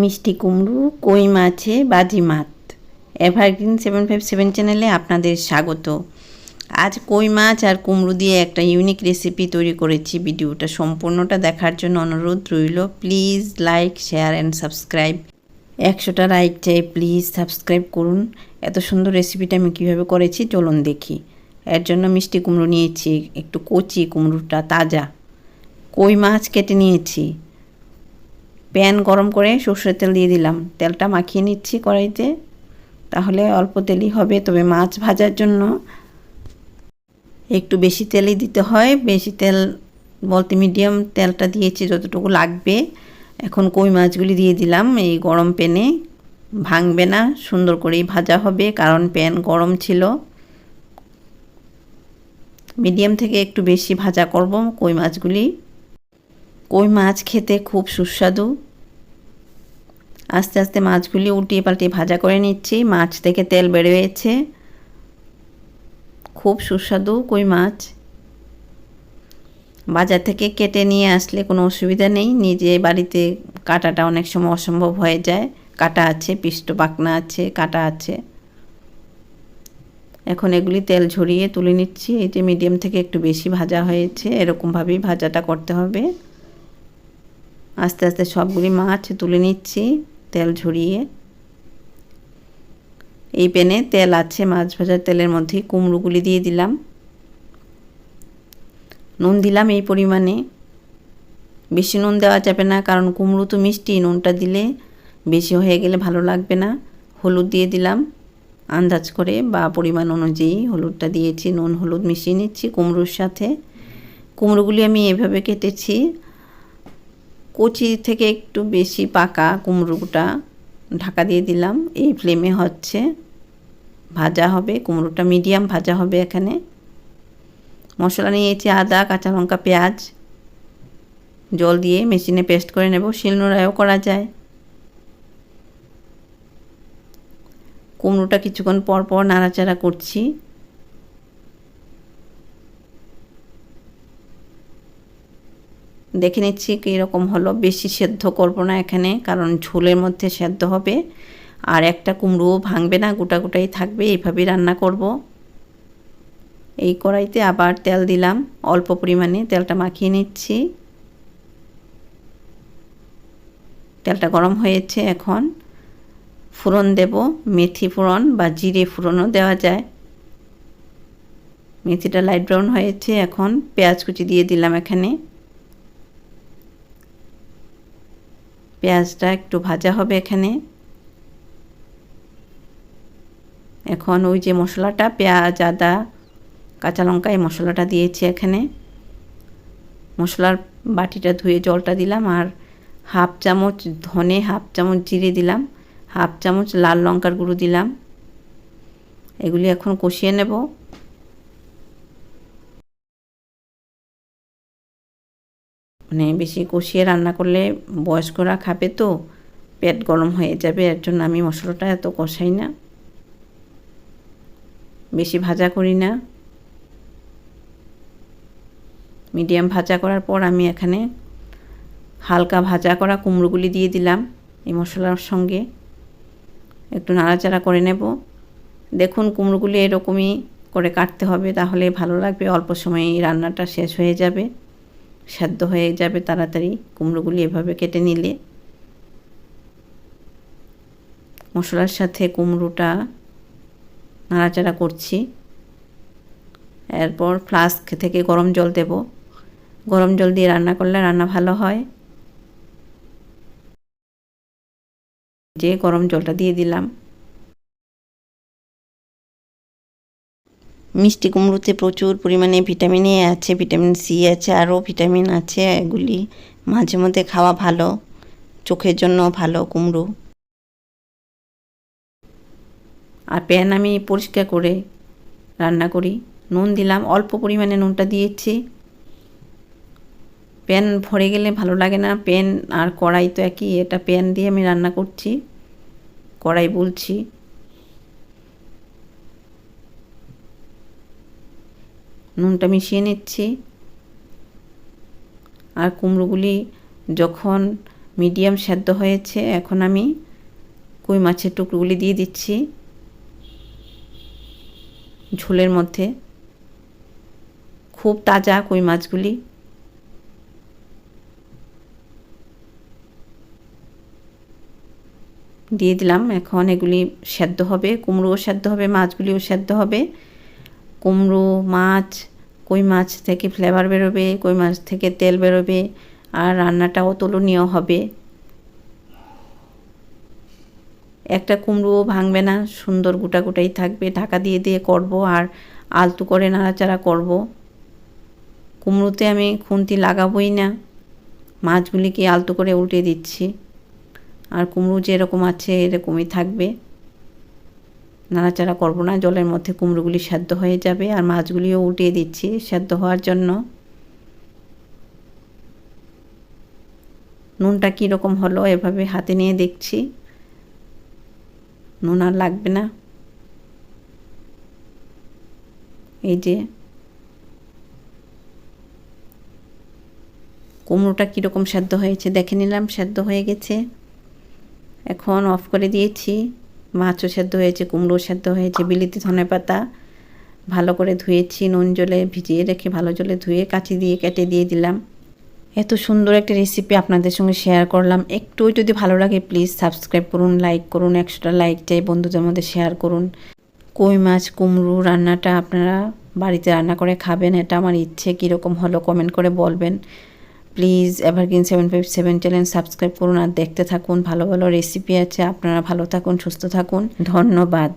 মিষ্টি কুমড়ো, কই মাছে, বাজি মাত এভারগ্রিন সেভেন ফাইভ সেভেন চ্যানেলে আপনাদের স্বাগত। আজ কই মাছ আর কুমড়ো দিয়ে একটা ইউনিক রেসিপি তৈরি করেছি ভিডিওটা। সম্পূর্ণটা দেখার জন্য অনুরোধ রইল, please like, share and subscribe. একশোটা লাইক চাই, প্লিজ সাবস্ক্রাইব করুন। এত সুন্দর রেসিপিটা আমি কীভাবে করেছি চলুন দেখি। এর জন্য মিষ্টি কুমড়ো নিয়েছি, একটু কচি কুমড়োটা, তাজা। কই মাছ কেটে নিয়েছি? প্যান গরম করে সর্ষের তেল দিয়ে দিলাম। তেলটা মাখিয়ে নিচ্ছি কড়াইতে। তাহলে অল্প তেলই হবে, তবে মাছ ভাজার জন্য একটু বেশি তেলই দিতে হয়। বেশি তেল বলতে মিডিয়াম তেলটা দিয়েছি যতটুকু লাগবে। এখন কই মাছগুলি দিয়ে দিলাম, এই গরম প্যানে। ভাঙবে না, সুন্দর করেই ভাজা হবে, কারণ প্যান গরম ছিল। মিডিয়াম থেকে একটু বেশি ভাজা করব কই মাছগুলি। কই মাছ খেতে খুব সুস্বাদু। আস্তে আস্তে মাছগুলি উল্টিয়ে পাল্টিয়ে ভাজা করে নিচ্ছি। মাছ থেকে তেল বেরোয়েছে খুব সুস্বাদু কই মাছ। বাজার থেকে কেটে নিয়ে আসলে কোনো অসুবিধা নেই। নিজে বাড়িতে কাটাটা অনেক সময় অসম্ভব হয়ে যায়। কাটা আছে, পিষ্ট পাকনা আছে, কাটা আছে। এখন এগুলি তেল ঝরিয়ে তুলে নিচ্ছি। এই যে মিডিয়াম থেকে একটু বেশি ভাজা হয়েছে। এরকমভাবেই ভাজাটা করতে হবে। আস্তে আস্তে সবগুলি মাছ তুলে নিচ্ছি, তেল ঝরিয়ে। এই প্যানে তেল আছে, মাছ ভাজার তেলের মধ্যে কুমড়োগুলি দিয়ে দিলাম। নুন দিলাম এই পরিমাণে। বেশি নুন দেওয়া যাবে না, কারণ কুমড়ো তো মিষ্টি, নুনটা দিলে বেশি হয়ে গেলে ভালো লাগবে না। হলুদ দিয়ে দিলাম। আন্দাজ করে বা পরিমাণ অনুযায়ী হলুদটা দিয়েছি, নুন, হলুদ মিশিয়ে নিচ্ছি কুমড়োর সাথে। কুমড়োগুলি আমি এভাবে কেটেছি। কচি থেকে একটু বেশি পাকা কুমড়োটা ঢাকা দিয়ে দিলাম। এই ফ্লেমে হচ্ছে ভাজা হবে, কুমড়োটা মিডিয়াম ভাজা হবে এখানে। মশলা নিয়েছি আদা, কাঁচা লঙ্কা, পেঁয়াজ। জল দিয়ে মেশিনে পেস্ট করে নেব, শিলনোড়ায়ও করা যায়। কুমড়োটা কিছুক্ষণ পর পর নাড়াচাড়া করছি। দেখে নিচ্ছি কীরকম হলো। বেশি সেদ্ধ করব না এখানে, কারণ ঝোলের মধ্যে সেদ্ধ হবে। আর একটা কুমড়োও ভাঙবে না, গোটা গোটাই থাকবে, এইভাবেই রান্না করব। এই কড়াইতে আবার তেল দিলাম, অল্প পরিমাণে তেলটা মাখিয়ে নিচ্ছি। তেলটা গরম হয়েছে এখন। ফোড়ন দেব, মেথি ফোড়ন বা জিরে ফোড়নও দেওয়া যায়। মেথিটা লাইট ব্রাউন হয়েছে এখন, পেঁয়াজ কুচি দিয়ে দিলাম এখানে। পেঁয়াজটা একটু ভাজা হবে এখানে। এখন ওই যে মশলাটা, পেঁয়াজ, আদা, কাঁচা লঙ্কা, এই মশলাটা দিয়েছি এখানে। মশলার বাটিটা ধুয়ে জলটা দিলাম আর হাফ চামচ ধনে, হাফ চামচ জিরে দিলাম, হাফ চামচ লাল লঙ্কার গুঁড়ো দিলাম। এগুলি এখন কষিয়ে নেব। মানে বেশি কষিয়ে রান্না করলে বয়স্করা খাবে তো, পেট গরম হয়ে যাবে, এর জন্য আমি মশলাটা এত কষাই না। বেশি ভাজা করি না। মিডিয়াম ভাজা করার পর আমি এখানে হালকা ভাজা করা কুমড়োগুলি দিয়ে দিলাম এই মশলার সঙ্গে। একটু নাড়াচাড়া করে নেব। দেখুন কুমড়োগুলি এরকমই করে কাটতে হবে, তাহলে ভালো লাগবে, অল্প সময়ে রান্নাটা শেষ হয়ে যাবে। সেদ্ধ হয়ে যাবে তাড়াতাড়ি। কুমড়োগুলি এভাবে কেটে নিলে। মশলার সাথে কুমড়োটা নাড়াচাড়া করছি। এরপর ফ্লাস্ক থেকে গরম জল দেব। গরম জল দিয়ে রান্না করলে রান্না ভালো হয়। যে গরম জলটা দিয়ে দিলাম মিষ্টি কুমড়োতে প্রচুর পরিমাণে ভিটামিন এ আছে, ভিটামিন সি আছে, আরও ভিটামিন আছে, এগুলি মাঝে মধ্যে খাওয়া ভালো, চোখের জন্য ভালো কুমড়ো। আর প্যান আমি পরিষ্কার করে রান্না করি। নুন দিলাম, অল্প পরিমাণে নুনটা দিয়েছি। প্যান ভরে গেলে ভালো লাগে না, প্যান আর কড়াই তো একই, এটা প্যান দিয়ে আমি রান্না করছি, কড়াই বলছি। নুনটা মিশিয়ে নিচ্ছি। আর কুমড়োগুলি যখন মিডিয়াম সেদ্ধ হয়েছে, এখন আমি কই মাছের টুকরোগুলি দিয়ে দিচ্ছি। ঝোলের মধ্যে। খুব তাজা কই মাছগুলি। দিয়ে দিলাম, এখন এগুলি সেদ্ধ হবে, কুমড়োও সেদ্ধ হবে, মাছগুলিও সেদ্ধ হবে। কুমড়ো, মাছ, কই মাছ থেকে ফ্লেভার বেরোবে, কই মাছ থেকে তেল বেরোবে, আর রান্নাটাও তুলনীয় হবে। একটা কুমড়োও ভাঙবে না, সুন্দর গোটা গোটাই থাকবে। ঢাকা দিয়ে দিয়ে করব আর আলতু করে নাড়াচাড়া করব। কুমড়োতে আমি খুন্তি লাগাবোই না, মাছগুলিকে আলতু করে উল্টে দিচ্ছি। আর কুমড়ো যেরকম আছে এরকমই থাকবে। নাড়াচাড়া করব না, জলের মধ্যে কুমড়োগুলি সেদ্ধ হয়ে যাবে আর মাছগুলিও উঠিয়ে দিচ্ছি সেদ্ধ হওয়ার জন্য। নুনটা কীরকম হলো এভাবে হাতে নিয়ে দেখছি। নুন আর লাগবে না। এই যে কুমড়োটা কীরকম সেদ্ধ হয়েছে দেখে নিলাম, সেদ্ধ হয়ে গেছে। এখন অফ করে দিয়েছি। মাছও সেদ্ধ হয়েছে কুমড়ো সেদ্ধ হয়েছে, বিলিতি ধনে পাতা ভালো করে ধুয়েছি, নুন জলে ভিজিয়ে রেখে ভালো জলে ধুয়ে কাঁচি দিয়ে কেটে দিয়ে দিলাম। এত সুন্দর একটা রেসিপি আপনাদের সঙ্গে শেয়ার করলাম। একটু যদি ভালো লাগে প্লিজ সাবস্ক্রাইব করুন লাইক করুন, একশোটা লাইক চাই বন্ধুদের মধ্যে শেয়ার করুন। কই মাছ, কুমড়ো রান্নাটা আপনারা বাড়িতে রান্না করে খাবেন, এটা আমার ইচ্ছে, কীরকম হলো কমেন্ট করে বলবেন। Please evergreen seven five seven channel subscribe করুন আর দেখতে থাকুন। ভালো ভালো রেসিপি আছে। আপনারা ভালো থাকুন, সুস্থ থাকুন। ধন্যবাদ।